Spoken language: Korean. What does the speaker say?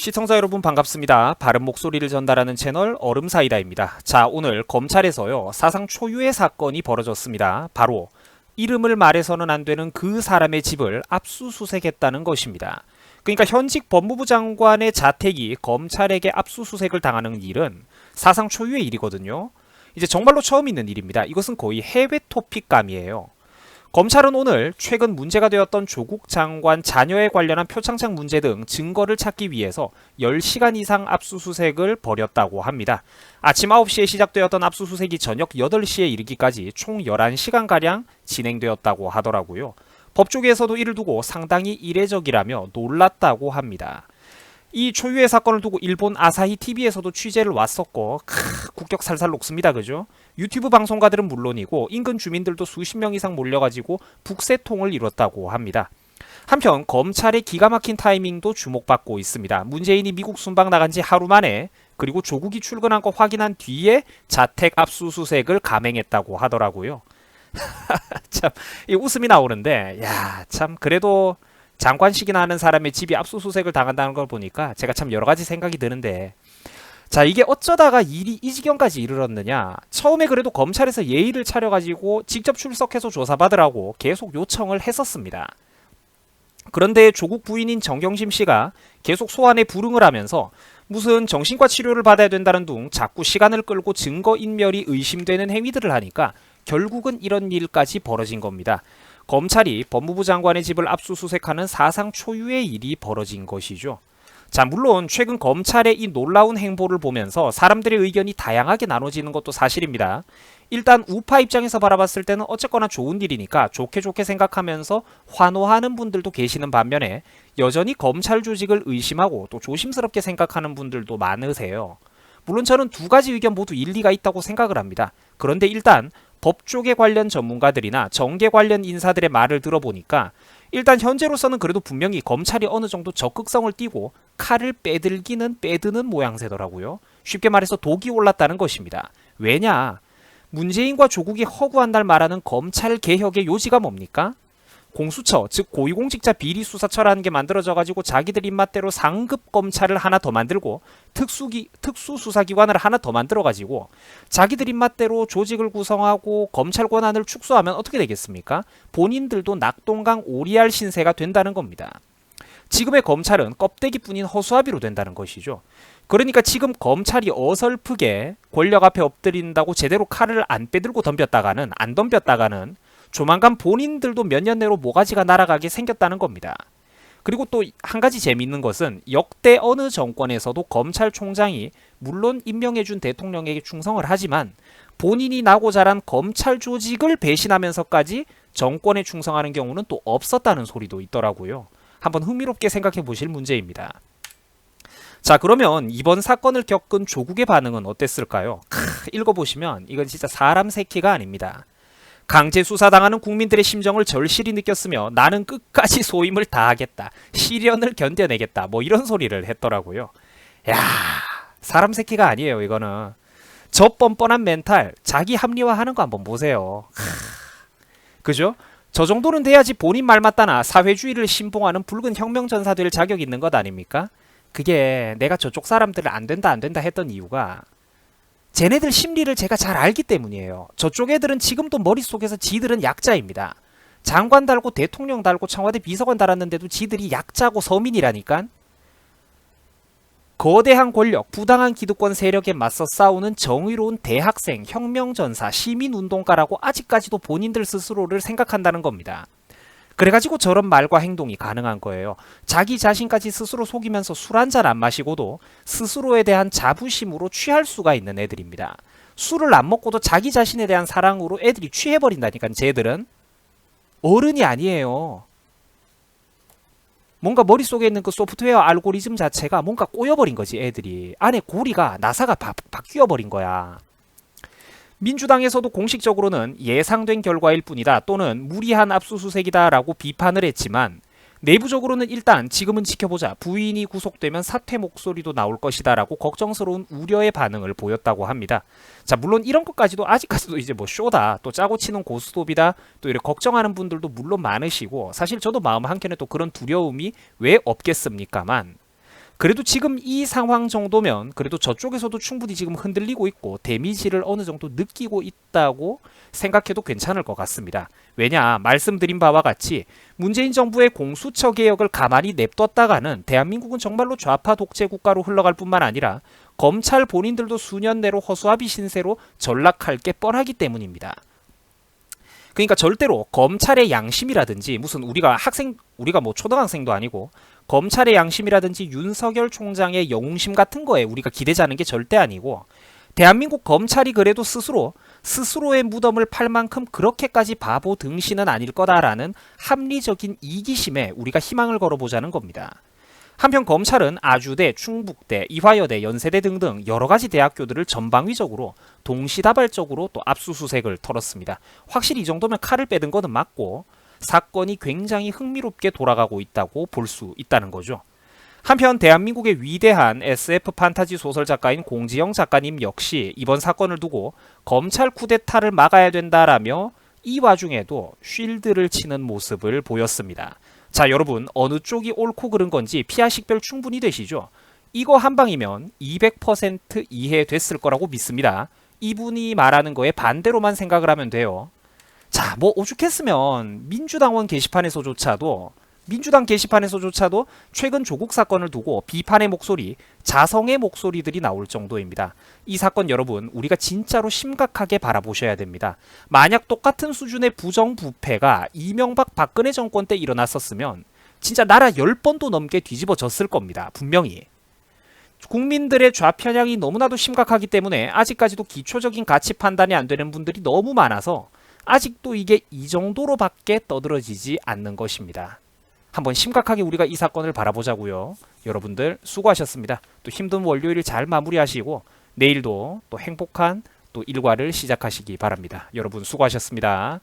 시청자 여러분 반갑습니다. 바른 목소리를 전달하는 채널 얼음사이다입니다. 자, 오늘 검찰에서요, 사상 초유의 사건이 벌어졌습니다. 바로 이름을 말해서는 안 되는 그 사람의 집을 압수수색했다는 것입니다. 그러니까 현직 법무부 장관의 자택이 검찰에게 압수수색을 당하는 일은 사상 초유의 일이거든요. 이제 정말로 처음 있는 일입니다. 이것은 거의 해외 토픽감이에요. 검찰은 오늘 최근 문제가 되었던 조국 장관 자녀에 관련한 표창장 문제 등 증거를 찾기 위해서 10시간 이상 압수수색을 벌였다고 합니다. 아침 9시에 시작되었던 압수수색이 저녁 8시에 이르기까지 총 11시간가량 진행되었다고 하더라고요. 법조계에서도 이를 두고 상당히 이례적이라며 놀랐다고 합니다. 이 초유의 사건을 두고 일본 아사히 TV에서도 취재를 왔었고 크, 국격 살살 녹습니다. 그죠? 유튜브 방송가들은 물론이고 인근 주민들도 수십 명 이상 몰려가지고 북새통을 이뤘다고 합니다. 한편 검찰의 기가 막힌 타이밍도 주목받고 있습니다. 문재인이 미국 순방 나간 지 하루 만에 그리고 조국이 출근한 거 확인한 뒤에 자택 압수수색을 감행했다고 하더라고요. 참, 이 웃음이 나오는데, 야, 참, 그래도 장관식이나 하는 사람의 집이 압수수색을 당한다는 걸 보니까 제가 참 여러 가지 생각이 드는데 자 이게 어쩌다가 일이 이 지경까지 이르렀느냐 처음에 그래도 검찰에서 예의를 차려가지고 직접 출석해서 조사받으라고 계속 요청을 했었습니다 그런데 조국 부인인 정경심 씨가 계속 소환에 불응을 하면서 무슨 정신과 치료를 받아야 된다는 둥 자꾸 시간을 끌고 증거 인멸이 의심되는 행위들을 하니까 결국은 이런 일까지 벌어진 겁니다. 검찰이 법무부 장관의 집을 압수수색하는 사상 초유의 일이 벌어진 것이죠. 자, 물론 최근 검찰의 이 놀라운 행보를 보면서 사람들의 의견이 다양하게 나눠지는 것도 사실입니다. 일단 우파 입장에서 바라봤을 때는 어쨌거나 좋은 일이니까 좋게 좋게 생각하면서 환호하는 분들도 계시는 반면에 여전히 검찰 조직을 의심하고 또 조심스럽게 생각하는 분들도 많으세요. 물론 저는 두 가지 의견 모두 일리가 있다고 생각을 합니다. 그런데 일단 법조계 관련 전문가들이나 정계 관련 인사들의 말을 들어보니까 일단 현재로서는 그래도 분명히 검찰이 어느 정도 적극성을 띠고 칼을 빼들기는 빼드는 모양새더라고요. 쉽게 말해서 독이 올랐다는 것입니다. 왜냐? 문재인과 조국이 허구한 날 말하는 검찰 개혁의 요지가 뭡니까? 공수처, 즉 고위공직자 비리 수사처라는 게 만들어져 가지고 자기들 입맛대로 상급 검찰을 하나 더 만들고 특수기 특수 수사기관을 하나 더 만들어 가지고 자기들 입맛대로 조직을 구성하고 검찰 권한을 축소하면 어떻게 되겠습니까? 본인들도 낙동강 오리알 신세가 된다는 겁니다. 지금의 검찰은 껍데기뿐인 허수아비로 된다는 것이죠. 그러니까 지금 검찰이 어설프게 권력 앞에 엎드린다고 제대로 칼을 안 빼들고 덤볐다가는 안 덤볐다가는 조만간 본인들도 몇 년 내로 모가지가 날아가게 생겼다는 겁니다. 그리고 또 한 가지 재미있는 것은 역대 어느 정권에서도 검찰총장이 물론 임명해준 대통령에게 충성을 하지만 본인이 나고 자란 검찰 조직을 배신하면서까지 정권에 충성하는 경우는 또 없었다는 소리도 있더라고요. 한번 흥미롭게 생각해 보실 문제입니다. 자, 그러면 이번 사건을 겪은 조국의 반응은 어땠을까요? 크, 읽어보시면 이건 진짜 사람 새끼가 아닙니다. 강제 수사당하는 국민들의 심정을 절실히 느꼈으며 나는 끝까지 소임을 다하겠다. 시련을 견뎌내겠다. 뭐 이런 소리를 했더라고요. 야, 사람 새끼가 아니에요, 이거는. 저 뻔뻔한 멘탈, 자기 합리화하는 거 한번 보세요. 그죠? 저 정도는 돼야지 본인 말 맞다나 사회주의를 신봉하는 붉은 혁명전사 될 자격 있는 것 아닙니까? 그게 내가 저쪽 사람들을 안 된다 안 된다 했던 이유가 쟤네들 심리를 제가 잘 알기 때문이에요. 저쪽 애들은 지금도 머릿속에서 지들은 약자입니다. 장관 달고 대통령 달고 청와대 비서관 달았는데도 지들이 약자고 서민이라니까. 거대한 권력, 부당한 기득권 세력에 맞서 싸우는 정의로운 대학생, 혁명전사, 시민운동가라고 아직까지도 본인들 스스로를 생각한다는 겁니다. 그래가지고 저런 말과 행동이 가능한 거예요. 자기 자신까지 스스로 속이면서 술 한 잔 안 마시고도 스스로에 대한 자부심으로 취할 수가 있는 애들입니다. 술을 안 먹고도 자기 자신에 대한 사랑으로 애들이 취해버린다니까, 쟤들은. 어른이 아니에요. 뭔가 머릿속에 있는 그 소프트웨어 알고리즘 자체가 뭔가 꼬여버린 거지, 애들이. 안에 고리가, 나사가 바, 바뀌어버린 거야. 민주당에서도 공식적으로는 예상된 결과일 뿐이다 또는 무리한 압수수색이다라고 비판을 했지만 내부적으로는 일단 지금은 지켜보자 부인이 구속되면 사퇴 목소리도 나올 것이다라고 걱정스러운 우려의 반응을 보였다고 합니다. 자 물론 이런 것까지도 아직까지도 이제 뭐 쇼다 또 짜고 치는 고스톱이다 또 이렇게 걱정하는 분들도 물론 많으시고 사실 저도 마음 한켠에 또 그런 두려움이 왜 없겠습니까만 그래도 지금 이 상황 정도면 그래도 저쪽에서도 충분히 지금 흔들리고 있고 데미지를 어느 정도 느끼고 있다고 생각해도 괜찮을 것 같습니다. 왜냐 말씀드린 바와 같이 문재인 정부의 공수처 개혁을 가만히 냅뒀다가는 대한민국은 정말로 좌파 독재 국가로 흘러갈 뿐만 아니라 검찰 본인들도 수년 내로 허수아비 신세로 전락할 게 뻔하기 때문입니다. 그러니까 절대로 검찰의 양심이라든지 무슨 우리가 학생 우리가 뭐 초등학생도 아니고 검찰의 양심이라든지 윤석열 총장의 영웅심 같은 거에 우리가 기대자는 게 절대 아니고 대한민국 검찰이 그래도 스스로 스스로의 무덤을 팔 만큼 그렇게까지 바보 등신은 아닐 거다라는 합리적인 이기심에 우리가 희망을 걸어보자는 겁니다. 한편 검찰은 아주대, 충북대, 이화여대, 연세대 등등 여러 가지 대학교들을 전방위적으로 동시다발적으로 또 압수수색을 털었습니다. 확실히 이 정도면 칼을 빼든 거는 맞고 사건이 굉장히 흥미롭게 돌아가고 있다고 볼 수 있다는 거죠. 한편 대한민국의 위대한 SF 판타지 소설 작가인 공지영 작가님 역시 이번 사건을 두고 검찰 쿠데타를 막아야 된다라며 이 와중에도 쉴드를 치는 모습을 보였습니다. 자, 여러분 어느 쪽이 옳고 그른 건지 피아 식별 충분히 되시죠? 이거 한 방이면 200% 이해됐을 거라고 믿습니다. 이분이 말하는 거에 반대로만 생각을 하면 돼요. 자, 뭐 오죽했으면 민주당원 게시판에서조차도 민주당 게시판에서조차도 최근 조국 사건을 두고 비판의 목소리, 자성의 목소리들이 나올 정도입니다. 이 사건 여러분 우리가 진짜로 심각하게 바라보셔야 됩니다. 만약 똑같은 수준의 부정부패가 이명박 박근혜 정권 때 일어났었으면 진짜 나라 10번도 넘게 뒤집어졌을 겁니다. 분명히. 국민들의 좌편향이 너무나도 심각하기 때문에 아직까지도 기초적인 가치 판단이 안 되는 분들이 너무 많아서 아직도 이게 이 정도로밖에 떠들어지지 않는 것입니다. 한번 심각하게 우리가 이 사건을 바라보자고요. 여러분들 수고하셨습니다. 또 힘든 월요일 잘 마무리하시고 내일도 또 행복한 또 일과를 시작하시기 바랍니다. 여러분 수고하셨습니다.